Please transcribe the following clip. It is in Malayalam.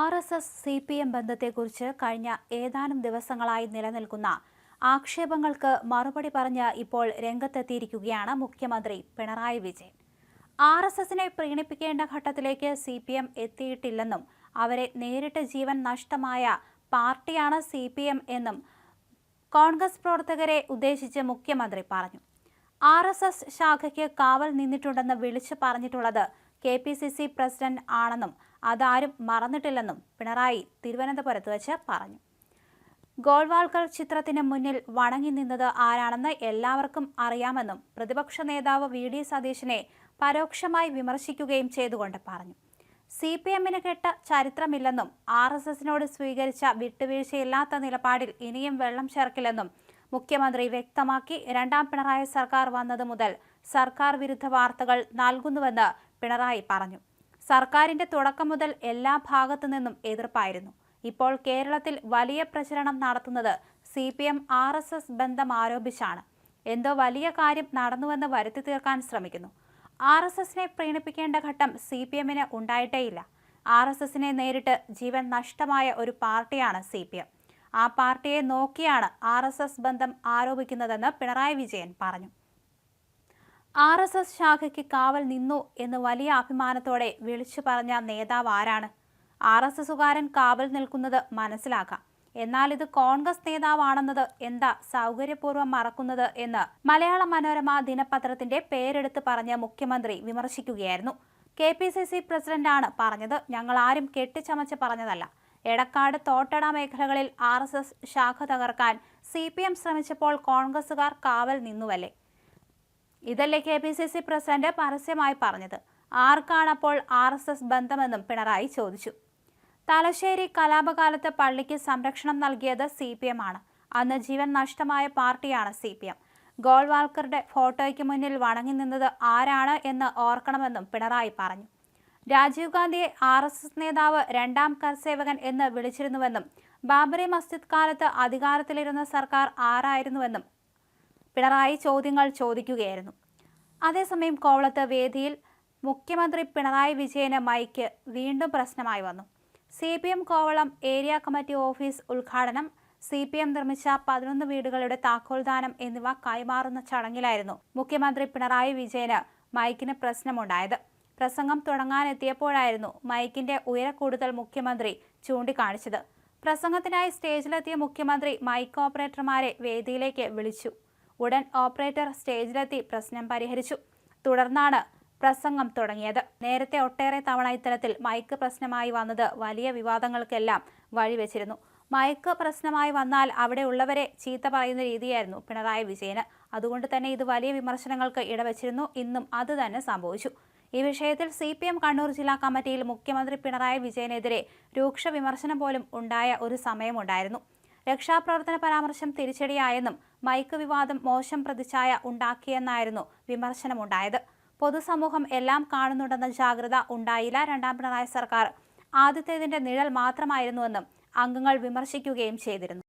R S S C P M ബന്ധത്തെക്കുറിച്ച് കഴിഞ്ഞ ഏതാനും ദിവസങ്ങളായി നിലനിൽക്കുന്ന ആക്ഷേപങ്ങൾക്ക് മറുപടി പറഞ്ഞ് ഇപ്പോൾ രംഗത്തെത്തിയിരിക്കുകയാണ് മുഖ്യമന്ത്രി പിണറായി വിജയൻ. ആർ എസ് എസിനെ പ്രീണിപ്പിക്കേണ്ട ഘട്ടത്തിലേക്ക് സി പി എം എത്തിയിട്ടില്ലെന്നും അവരെ നേരിട്ട് ജീവൻ നഷ്ടമായ പാർട്ടിയാണ് സി പി എം എന്നും കോൺഗ്രസ് പ്രവർത്തകരെ ഉദ്ദേശിച്ച് മുഖ്യമന്ത്രി പറഞ്ഞു. ആർ എസ് എസ് ശാഖയ്ക്ക് കാവൽ നിന്നിട്ടുണ്ടെന്ന് വിളിച്ചു പറഞ്ഞിട്ടുള്ളത് K P C C president ആണെന്നും അതാരും മറന്നിട്ടില്ലെന്നും പിണറായി തിരുവനന്തപുരത്ത് വെച്ച് പറഞ്ഞു. ഗോൾവാൾക്കർ ചിത്രത്തിന് മുന്നിൽ വണങ്ങി നിന്നത് ആരാണെന്ന് എല്ലാവർക്കും അറിയാമെന്നും പ്രതിപക്ഷ നേതാവ് വി. ഡി. സതീശനെ പരോക്ഷമായി വിമർശിക്കുകയും ചെയ്തുകൊണ്ട് പറഞ്ഞു. സി. പി. എമ്മിന് കെട്ട ചരിത്രമില്ലെന്നും ആർ എസ് എസിനോട് സ്വീകരിച്ച വിട്ടുവീഴ്ചയില്ലാത്ത നിലപാടിൽ ഇനിയും വെള്ളം ചേർക്കില്ലെന്നും മുഖ്യമന്ത്രി വ്യക്തമാക്കി. രണ്ടാം പിണറായി സർക്കാർ വന്നത് മുതൽ സർക്കാർ വിരുദ്ധ വാർത്തകൾ നൽകുന്നുവെന്ന് പിണറായി പറഞ്ഞു. സർക്കാരിന്റെ തുടക്കം മുതൽ എല്ലാ ഭാഗത്തു നിന്നും എതിർപ്പായിരുന്നു. ഇപ്പോൾ കേരളത്തിൽ വലിയ പ്രചരണം നടത്തുന്നത് C P M R S S ബന്ധം ആരോപിച്ചാണ്. എന്തോ വലിയ കാര്യം നടന്നുവെന്ന് വരുത്തി തീർക്കാൻ ശ്രമിക്കുന്നു. ആർ എസ് എസിനെ പ്രീണിപ്പിക്കേണ്ട ഘട്ടം സി പി എമ്മിന് ഉണ്ടായിട്ടേയില്ല. ആർ എസ് എസിനെ നേരിട്ട് ജീവൻ നഷ്ടമായ ഒരു പാർട്ടിയാണ് സി പി എം ആ പാർട്ടിയെ നോക്കിയാണ് ആർ എസ് എസ് ബന്ധം ആരോപിക്കുന്നതെന്ന് പിണറായി വിജയൻ പറഞ്ഞു. ആർ എസ് എസ് ശാഖയ്ക്ക് കാവൽ നിന്നു എന്ന് വലിയ അഭിമാനത്തോടെ വിളിച്ചു പറഞ്ഞ നേതാവ് ആരാണ്? ആർ എസ് എസുകാരൻ കാവൽ നിൽക്കുന്നത് മനസ്സിലാക്കാം. എന്നാൽ ഇത് കോൺഗ്രസ് നേതാവാണെന്നത് എന്താ സൗകര്യപൂർവം മറക്കുന്നത് എന്ന് മലയാള മനോരമ ദിനപത്രത്തിന്റെ പേരെടുത്ത് പറഞ്ഞ മുഖ്യമന്ത്രി വിമർശിക്കുകയായിരുന്നു. കെ പി സി സി പ്രസിഡന്റാണ് പറഞ്ഞത്. ഞങ്ങൾ ആരും കെട്ടിച്ചമച്ച് പറഞ്ഞതല്ല. എടക്കാട് തോട്ടട മേഖലകളിൽ ആർ എസ് എസ് ശാഖ തകർക്കാൻ സി പി എം ശ്രമിച്ചപ്പോൾ കോൺഗ്രസുകാർ കാവൽ നിന്നുവല്ലേ? ഇതല്ലേ K P C C president പരസ്യമായി പറഞ്ഞത്. ആർക്കാണപ്പോൾ ആർ എസ് എസ് ബന്ധമെന്നും പിണറായി ചോദിച്ചു. തലശ്ശേരി കലാപകാലത്ത് പള്ളിക്ക് സംരക്ഷണം നൽകിയത് സി പി എം ആണ്. അന്ന് ജീവൻ നഷ്ടമായ പാർട്ടിയാണ് സി പി എം. ഗോൾവാൾക്കറുടെ ഫോട്ടോയ്ക്ക് മുന്നിൽ വണങ്ങി നിന്നത് ആരാണ് എന്ന് ഓർക്കണമെന്നും പിണറായി പറഞ്ഞു. രാജീവ് ഗാന്ധിയെ ആർ എസ് എസ് നേതാവ് രണ്ടാം കർസേവകൻ എന്ന് വിളിച്ചിരുന്നുവെന്നും ബാബറി മസ്ജിദ് കാലത്ത് അധികാരത്തിലിരുന്ന സർക്കാർ ആരായിരുന്നുവെന്നും പിണറായി ചോദ്യങ്ങൾ ചോദിക്കുകയായിരുന്നു. അതേസമയം കോവളത്ത് വേദിയിൽ മുഖ്യമന്ത്രി പിണറായി വിജയന് മൈക്ക് വീണ്ടും പ്രശ്നമായി വന്നു. C P M Kovalam area committee office ഉദ്ഘാടനം സി പി എം നിർമ്മിച്ച പതിനൊന്ന് വീടുകളുടെ താക്കോൽദാനം എന്നിവ കൈമാറുന്ന ചടങ്ങിലായിരുന്നു മുഖ്യമന്ത്രി പിണറായി വിജയന് മൈക്കിന് പ്രശ്നമുണ്ടായത്. പ്രസംഗം തുടങ്ങാനെത്തിയപ്പോഴായിരുന്നു മൈക്കിന്റെ ഉയരക്കൂടുതൽ മുഖ്യമന്ത്രി ചൂണ്ടിക്കാണിച്ചത്. പ്രസംഗത്തിനായി സ്റ്റേജിലെത്തിയ മുഖ്യമന്ത്രി മൈക്ക് ഓപ്പറേറ്റർമാരെ വേദിയിലേക്ക് വിളിച്ചു. ഉടൻ ഓപ്പറേറ്റർ സ്റ്റേജിലെത്തി പ്രശ്നം പരിഹരിച്ചു. തുടർന്നാണ് പ്രസംഗം തുടങ്ങിയത്. നേരത്തെ ഒട്ടേറെ തവണ ഇത്തരത്തിൽ മയക്ക് പ്രശ്നമായി വന്നത് വലിയ വിവാദങ്ങൾക്കെല്ലാം വഴിവെച്ചിരുന്നു. മയക്ക് പ്രശ്നമായി വന്നാൽ അവിടെ ഉള്ളവരെ ചീത്ത പറയുന്ന രീതിയായിരുന്നു പിണറായി വിജയന്. അതുകൊണ്ട് തന്നെ ഇത് വലിയ വിമർശനങ്ങൾക്ക് ഇടവച്ചിരുന്നു. ഇന്നും അത് തന്നെ സംഭവിച്ചു. ഈ വിഷയത്തിൽ സി പി എം കണ്ണൂർ ജില്ലാ കമ്മിറ്റിയിൽ മുഖ്യമന്ത്രി പിണറായി വിജയനെതിരെ രൂക്ഷ വിമർശനം പോലും ഉണ്ടായ ഒരു സമയമുണ്ടായിരുന്നു. രക്ഷാപ്രവർത്തന പരാമർശം തിരിച്ചടിയായെന്നും മൈക്ക് വിവാദം മോശം പ്രതിച്ഛായ ഉണ്ടാക്കിയെന്നായിരുന്നു വിമർശനമുണ്ടായത്. പൊതുസമൂഹം എല്ലാം കാണുന്നുണ്ടെന്ന ജാഗ്രത ഉണ്ടായില്ല രണ്ടാം പിണറായി സർക്കാർ. ആദ്യത്തേതിന്റെ നിഴൽ മാത്രമായിരുന്നുവെന്നും അംഗങ്ങൾ വിമർശിക്കുകയും ചെയ്തിരുന്നു.